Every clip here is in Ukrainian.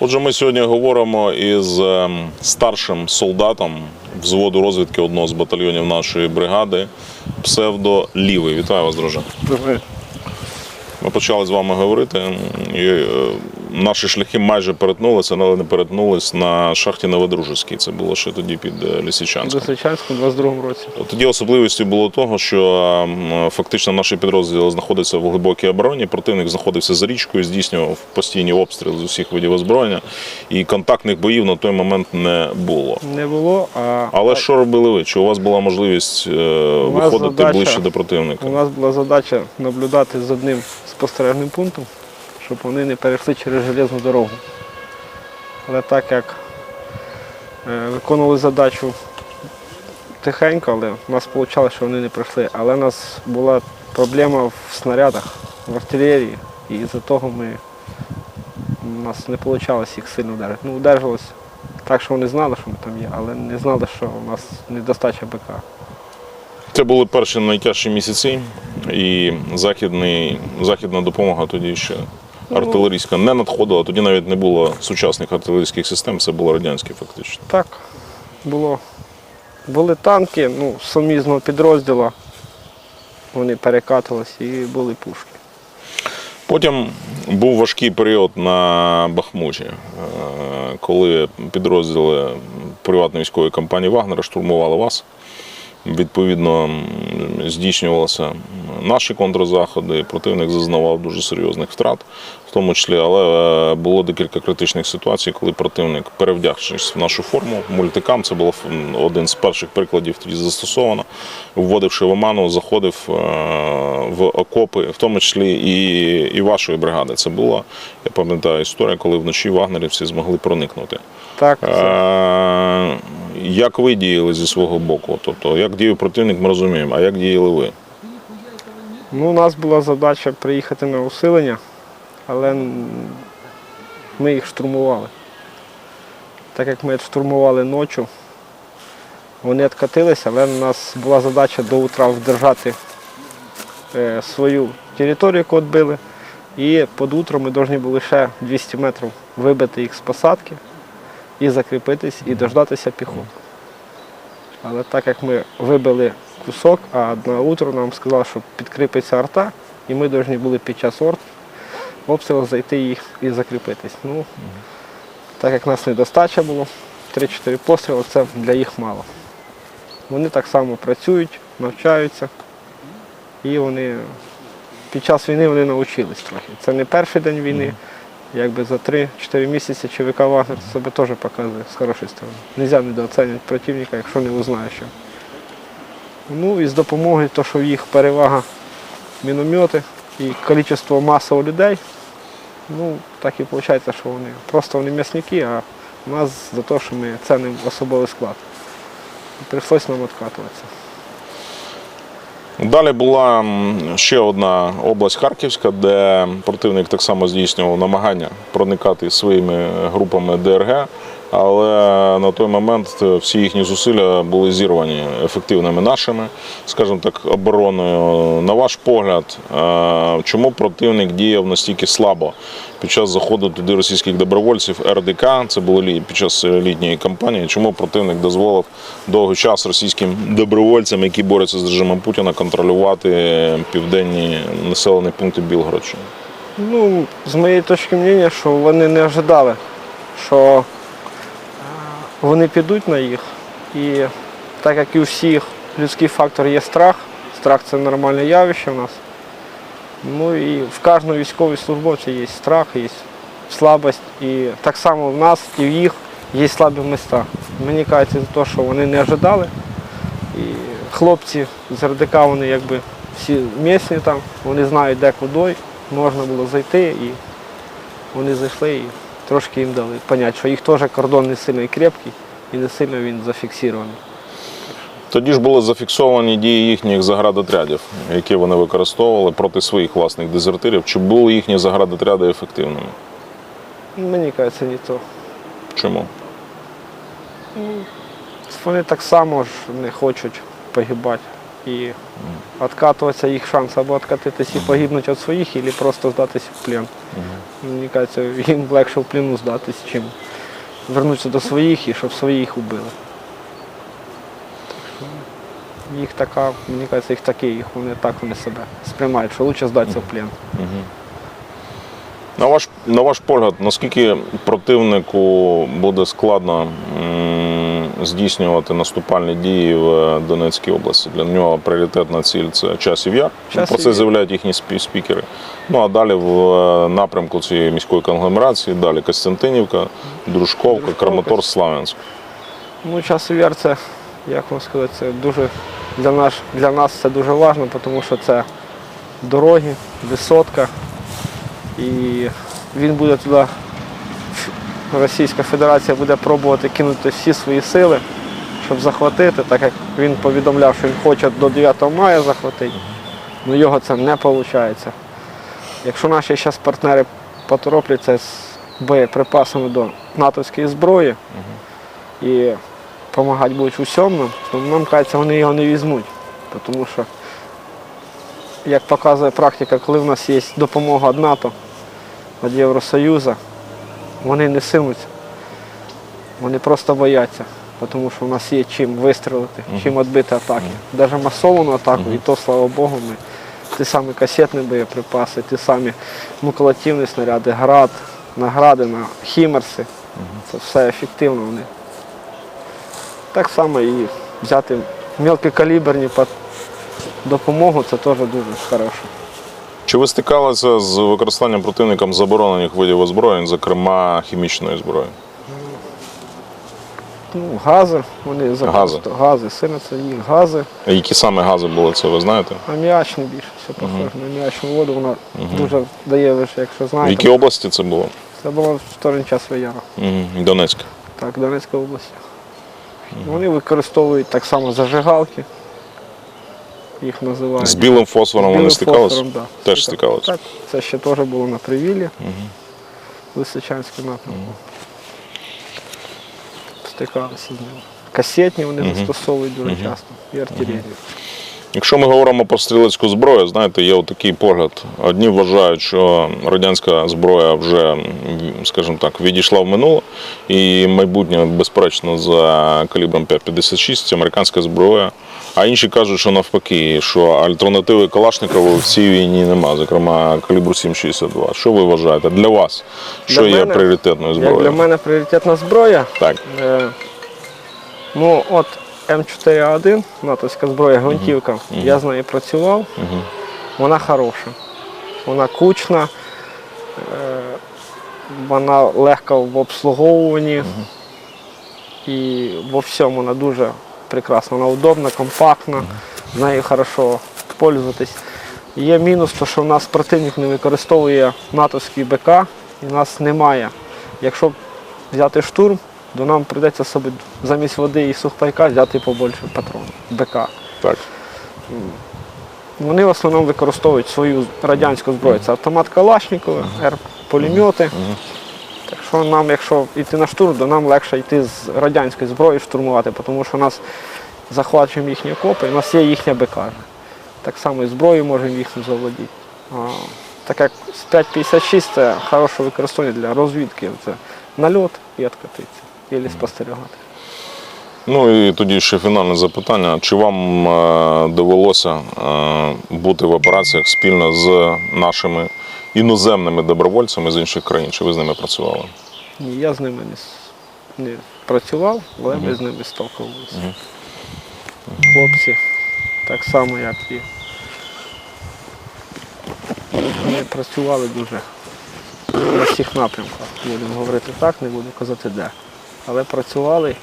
Отже, ми сьогодні говоримо із ем, старшим солдатом взводу розвідки одного з батальйонів нашої бригади, псевдо Лівий. Вітаю вас, друже. Добре. Ми почали з вами говорити. І, е, наші шляхи майже перетнулися, але не перетнулись на шахті Новодружицькій. Це було ще тоді під е, Сичанську у 22-му році. Тоді особливістю було того, що фактично наші підрозділи знаходяться в глибокій обороні. Противник знаходився за річкою, здійснював постійні обстріли з усіх видів озброєння, і контактних боїв на той момент не було. Не було, а Але що робили ви? Чи у вас була можливість е, виходити задача- ближче до противника? у нас була задача наблюдати з одним спостережним пунктом, щоб вони не перейшли через железну дорогу. Але так як е, виконували задачу тихенько, але у нас вийшло, що вони не пройшли. Але у нас була проблема в снарядах, в артилерії, і з-за того ми у нас не вийшло їх сильно вдарити. Ну, удержалось так, що вони знали, що ми там є, але не знали, що у нас недостача БК. Це були перші найтяжчі місяці, і західний, західна допомога тоді ще артилерійська не надходила. Тоді навіть не було сучасних артилерійських систем, це було радянське фактично. Так, було. Були танки, ну, сумізного підрозділу. Вони перекатувалися і були пушки. Потім був важкий період на Бахмуті, е, коли підрозділи приватної військової компанії Вагнера штурмували вас. Відповідно, здійснювалися наші контрзаходи. Противник зазнавав дуже серйозних втрат, в тому числі, але е, було декілька критичних ситуацій, коли противник, перевдягшись в нашу форму, мультикам, це був один з перших прикладів тоді застосовано, вводивши в оману, заходив е, в окопи, в тому числі і, і вашої бригади. Це була, я пам'ятаю, історія, коли вночі вагнерівці змогли проникнути. Так, це, Е, Як ви діяли зі свого боку? Тобто, як діяв противник, ми розуміємо, а як діяли ви? ну, у нас була задача приїхати на усилення, але ми їх штурмували. Так як ми штурмували ночі, вони відкатилися, але у нас була задача до утра вдержати е, свою територію, яку відбили. І під утро ми повинні були ще 200 метрів вибити їх з посадки і закріпитись, і дождатися піхоти. Але так як ми вибили кусок, а на утро нам сказали, що підкріпиться арта, і ми повинні були під час орт обстрілу зайти їх і закріпитись. Ну, так як нас недостача було, 3-4 постріли це для їх мало. Вони так само працюють, навчаються, і вони під час війни вони навчились трохи. Це не перший день війни. Якби за 3-4 місяці ЧВК Вагнер себе теж показує з хорошої сторони. Нельзя недооцінювати противника, якщо не узнає що. Ну і з допомогою, то, що їх перевага міномети і кількість масово людей, ну так і виходить, що вони просто вони м'ясники, а у нас за те, що ми цінимо особовий склад. Прийшлось нам відкатуватися. Далі була ще одна область Харківська, де противник так само здійснював намагання проникати своїми групами ДРГ, але на той момент е, всі їхні зусилля були зірвані ефективними нашими, скажімо так, обороною. На ваш погляд, е, чому противник діяв настільки слабо під час заходу туди російських добровольців РДК, це було під час літньої кампанії, чому противник дозволив довгий час російським добровольцям, які борються з режимом Путіна, контролювати південні населені пункти Білгородщини? Ну, з моєї точки мнення, що вони не ожидали, що вони підуть на їх. І так як і у всіх людський фактор є страх, страх це нормальне явище в нас. Ну і в кожного військового службовця є страх, є слабость. І так само в нас і в їх є слабі міста. Мені кажеться, за те, що вони не ожидали. І хлопці з РДК, вони якби всі місні там, вони знають, де куди, можна було зайти, і вони зайшли і трошки їм дали поняти, що їх теж кордон не сильно і крепкий, і не сильно він зафіксований. Тоді ж були зафіксовані дії їхніх заградотрядів, які вони використовували проти своїх власних дезертирів. Чи були їхні заградотряди ефективними? Мені кажеться, не то. Чому? Вони так само ж не хочуть погибати. І відкатуватися їх шанс або відкатитись і погибнути від своїх, або просто здатися в плен. Мені кажеться, їм легше в плену здатись, чим вернутися до своїх і щоб своїх убили. Їх така, мені кажеться, їх такий, їх вони так вони себе сприймають, що краще здатися в плен. На ваш, на ваш погляд, наскільки противнику буде складно м, здійснювати наступальні дії в Донецькій області? Для нього пріоритетна ціль це часів яр. Часів Про це заявляють їхні спікери. Ну а далі в е, напрямку цієї міської конгломерації, далі Костянтинівка, Дружковка, Дружковка. Краматорськ, Славянськ. Ну, часові яр це, як вам сказати, це дуже для нас, для нас це дуже важливо, тому що це дороги, висотка. І він буде туди, Російська Федерація буде пробувати кинути всі свої сили, щоб захватити, так як він повідомляв, що він хоче до 9 мая захватити. Ну його це не виходить. Якщо наші зараз партнери поторопляться з боєприпасами до натовської зброї, і допомагати будуть усьому то нам кажеться, вони його не візьмуть. Тому що, як показує практика, коли в нас є допомога від НАТО, від Євросоюзу, вони не симуться. Вони просто бояться, тому що в нас є чим вистрілити, чим відбити атаки. Навіть масовану атаку, і то, слава Богу, ми ті самі касетні боєприпаси, ті самі макулативні снаряди, град, награди на хімерси. Це все ефективно вони. Так само і взяти мелкокаліберні допомогу, це теж дуже хорошо. Чи ви стикалися з використанням противником заборонених видів озброєнь, зокрема хімічної зброї? Ну, гази, вони Гази. гази, сильно це їх гази. А Які саме гази були, це ви знаєте? Аміачне більше все похоже на аміачну воду, вона дуже дає, ви ж, якщо В знаєте. якій області це було? Це було в стороні часового яру. Мгм, Донецьк. Так, Донецька область. Вони використовують так само зажигалки. Їх називають. З білим фосфором вони Білим стикалися? да. Теж стикалися. Так, це ще теж було на Привіллі, Лисичанському напрямку. Стикалися з ними. Касетні вони застосовують дуже часто і артилерію. Якщо ми говоримо про стрілецьку зброю, знаєте, є такий погляд. Одні вважають, що радянська зброя вже, скажімо так, відійшла в минуле, і майбутнє, безперечно, за калібром 5,56 американська зброя. А інші кажуть, що навпаки, що альтернативи Калашникову в цій війні нема, зокрема калібру 7,62. Що ви вважаєте? Для вас, що Для є мене- пріоритетною зброєю? для мене пріоритетна зброя. Так. Е, ну, от М4А1, натовська зброя, гвинтівка, я з нею працював. Вона хороша. Вона кучна, е, вона легка в обслуговуванні і во всьому вона дуже прекрасна. Вона удобна, компактна, з нею хорошо пользуватись. Є мінус, то, що в нас противник не використовує натовський БК, і в нас немає. Якщо взяти штурм, то нам прийдеться собі замість води і сухпайка взяти побольше патронів БК. Так. Вони в основному використовують свою радянську зброю. Це автомат Калашникова, РП-пулемети. Так що нам, якщо йти на штурм, то нам легше йти з радянської зброї штурмувати, тому що нас захвачуємо їхні окопи, у нас є їхня БК. Так само і зброю можемо їхню заволодіти. А, так як 5,56 це хороше використання для розвідки. Це нальот і відкатитися, і спостерігати. Ну і тоді ще фінальне запитання. Чи вам е, довелося е, бути в операціях спільно з нашими іноземними добровольцями з інших країн? Чи ви з ними працювали? Ні, я з ними не, працював, але ми з ними сталкувалися. Хлопці, так само, як і ми працювали дуже на всіх напрямках. Будемо говорити так, не буду казати де. Але працювали.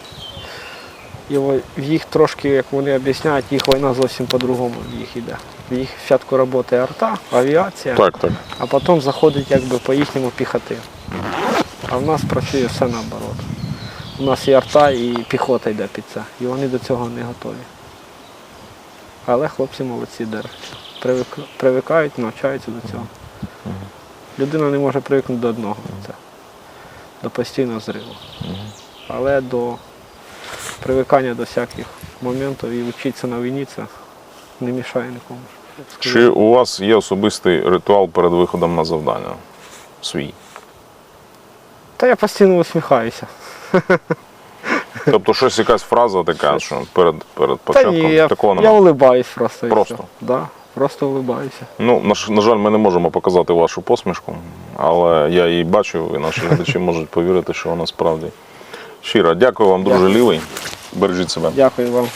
І в їх трошки, як вони об'ясняють, їх війна зовсім по-другому в їх іде. В їх спочатку працює арта, авіація, Так, так. а потім заходить якби по їхньому піхоти. А в нас працює все наоборот. У нас і арта, і піхота йде під це. І вони до цього не готові. Але хлопці молодці держаться. Привик- Привикають, навчаються до цього. Людина не може привикнути до одного. Це, до постійного зриву. Але до привикання до всяких моментів і вчитися на війні це не мішає нікому. Чи у вас є особистий ритуал перед виходом на завдання? Свій. Та я постійно усміхаюся. Тобто щось якась фраза така, що перед, перед Та початком ні, я, такого я улибаюсь просто. Просто? Да, просто улибаюся. Ну, на, на жаль, ми не можемо показати вашу посмішку, але я її бачу, і наші глядачі можуть повірити, що вона справді щира. Дякую вам, друже Дякую. лівий. Бережіть себе. Дякую вам.